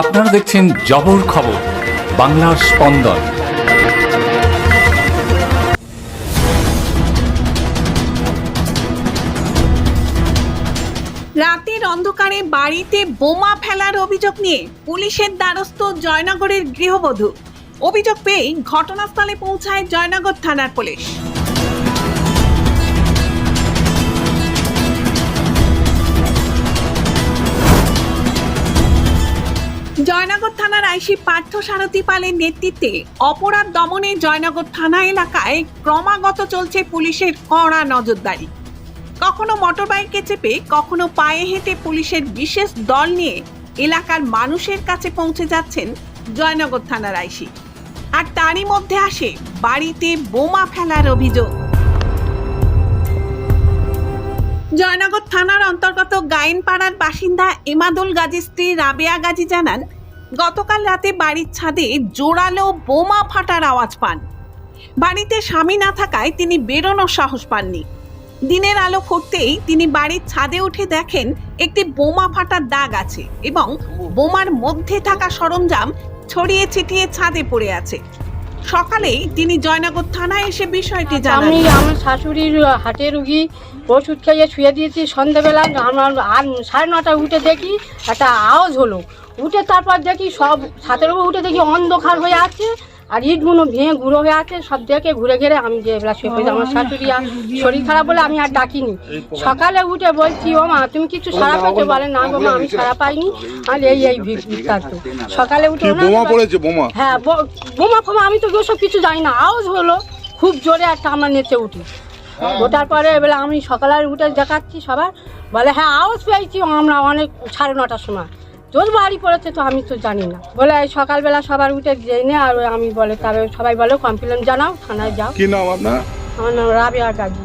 আপনারা দেখছেন জবর খবর, বাংলার স্পন্দন। রাতের অন্ধকারে বাড়িতে বোমা ফেলার অভিযোগ নিয়ে পুলিশের দ্বারস্থ জয়নগরের গৃহবধূ। অভিযোগ পেয়ে ঘটনাস্থলে পৌঁছায় জয়নগর থানার পুলিশ। জয়নগর থানার আইসি পার্থ সারথী পালের নেতৃত্বে অপরাধ দমনে জয়নগর থানা এলাকায় ক্রমাগত চলছে পুলিশের কড়া নজরদারি। কখনো মোটরবাইকে চেপে, কখনো পায়ে হেঁটে পুলিশের বিশেষ দল নিয়ে এলাকার মানুষের কাছে পৌঁছে যাচ্ছেন জয়নগর থানার আইসি। আর তারই মধ্যে আসে বাড়িতে বোমা ফেলার অভিযোগ। জয়নগর থানার অন্তর্গত গায়েনপাড়ার বাসিন্দা এমাদুল গাজী স্ত্রী রাবেয়া গাজী জানান, গতকাল রাতে বাড়ির ছাদে জোরালো বোমা ফাটার আওয়াজ পান। বাড়িতে স্বামী না থাকায় তিনি বেরোনোর সাহস পাননি। দিনের আলো ফুটতেই তিনি বাড়ির ছাদে উঠে দেখেন একটি বোমা ফাটার দাগ আছে এবং বোমার মধ্যে থাকা সরঞ্জাম ছড়িয়ে ছিটিয়ে ছাদে পড়ে আছে। সকালেই তিনি জয়নগর থানায় এসে বিষয়টি জানান। আমি আমার শাশুড়ির হাটে রুগী ওষুধ খাইয়ে শুয়ে দিয়েছি সন্ধ্যাবেলা আমার আর সাড়ে নটায় উঠে দেখি একটা আওয়াজ হলো। উঠে তারপর দেখি সব সাতের উপর উঠে দেখি অন্ধকার হয়ে আছে আর ইটগুলো ভেঙে গুঁড়ো হয়ে আছে সব দেখে ঘুরে ঘিরে আমি যে এবার শুয়ে পড়েছি আমার শাশুড়ি আর শরীর খারাপ বলে আমি আর ডাকিনি। সকালে উঠে বলছি ও মা তুমি কিছু সারা পাচ্ছ বলে না গো মা আমি সারা পাইনি। আর এই এই বৃত্তান্ত সকালে উঠে বোমা পড়েছে বোমা? হ্যাঁ বোমা ফোমা আমি তো ওসব কিছু জানি না। আওয়াজ হলো খুব জোরে একটা আমার নেচে উঠি। ওঠার পরে এবার আমি সকালে উঠে দেখাচ্ছি সবার। বলে হ্যাঁ আওয়াজ পেয়েছি আমরা অনেক সাড়ে নটার সময়। তোর বাড়ি পড়েছে তো আমি তো জানি না। বলে সকালবেলা সবার উঠে জেনে আর আমি বলে তবে সবাই বলে কমপ্লেন জানাও থানায় যাও। কি নাম আপনার? আমার নাম রাবিয়া গাজী।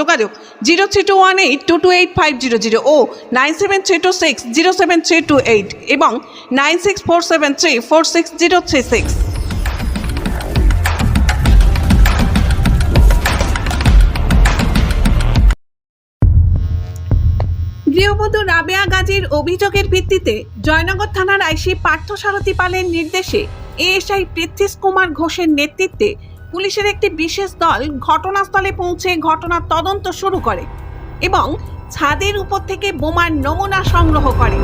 যোগাযোগ zero three two one eight two two eight five zero zero ও nine seven three two six zero seven three two eight এবং nine six four seven three four six zero three six. গৃহবধূ রাবেয়া গাজীর অভিযোগের ভিত্তিতে জয়নগর থানার আইসি পার্থ সারথী পালের নির্দেশে ASI Prithwish Kumar ঘোষের নেতৃত্বে পুলিশের একটি বিশেষ দল ঘটনাস্থলে পৌঁছে ঘটনার তদন্ত শুরু করে এবং ছাদের উপর থেকে বোমার নমুনা সংগ্রহ করে।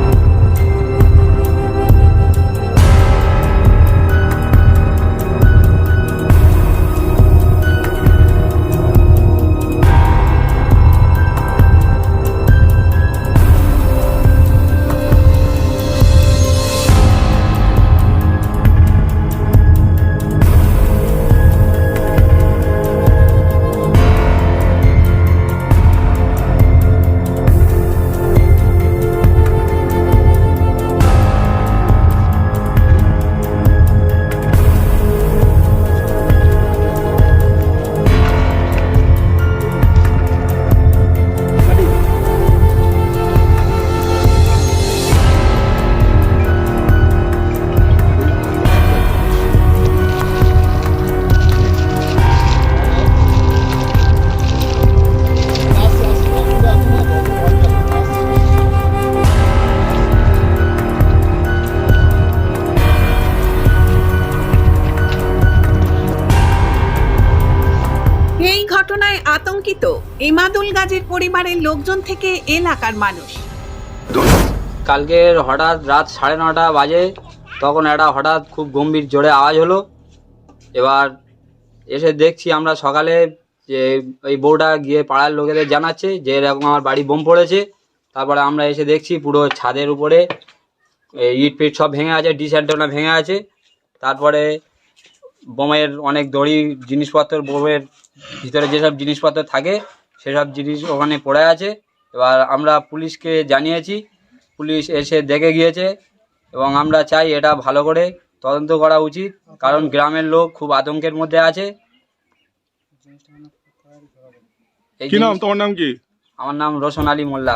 ঘটনায় আতঙ্কিত এমাদুল গাজীর পরিবারের লোকজন থেকে এলাকার মানুষ। কালকের হঠাৎ রাত সাড়ে নটা বাজে তখন একটা হঠাৎ খুব গম্ভীর জোরে আওয়াজ হলো। এবার এসে দেখছি আমরা সকালে যে ওই বউটা গিয়ে পাড়ার লোকেদের জানাচ্ছে যে এরকম আমার বাড়ি বোম পড়েছে। তারপরে আমরা এসে দেখছি পুরো ছাদের উপরে ইট পিট সব ভেঙে আছে ডিস অ্যান্টেনা ভেঙে আছে। তারপরে বোমের অনেক দড়ি জিনিসপত্র বোমের ভিতরে যেসব জিনিসপত্র থাকে সেসব জিনিস ওখানে পড়ে আছে। এবার আমরা পুলিশকে জানিয়েছি। পুলিশ এসে দেখে গিয়েছে এবং আমরা চাই এটা ভালো করে তদন্ত করা উচিত কারণ গ্রামের লোক খুব আতঙ্কের মধ্যে আছে। কি নাম তোমার নাম কি? আমার নাম Roshan Ali Molla.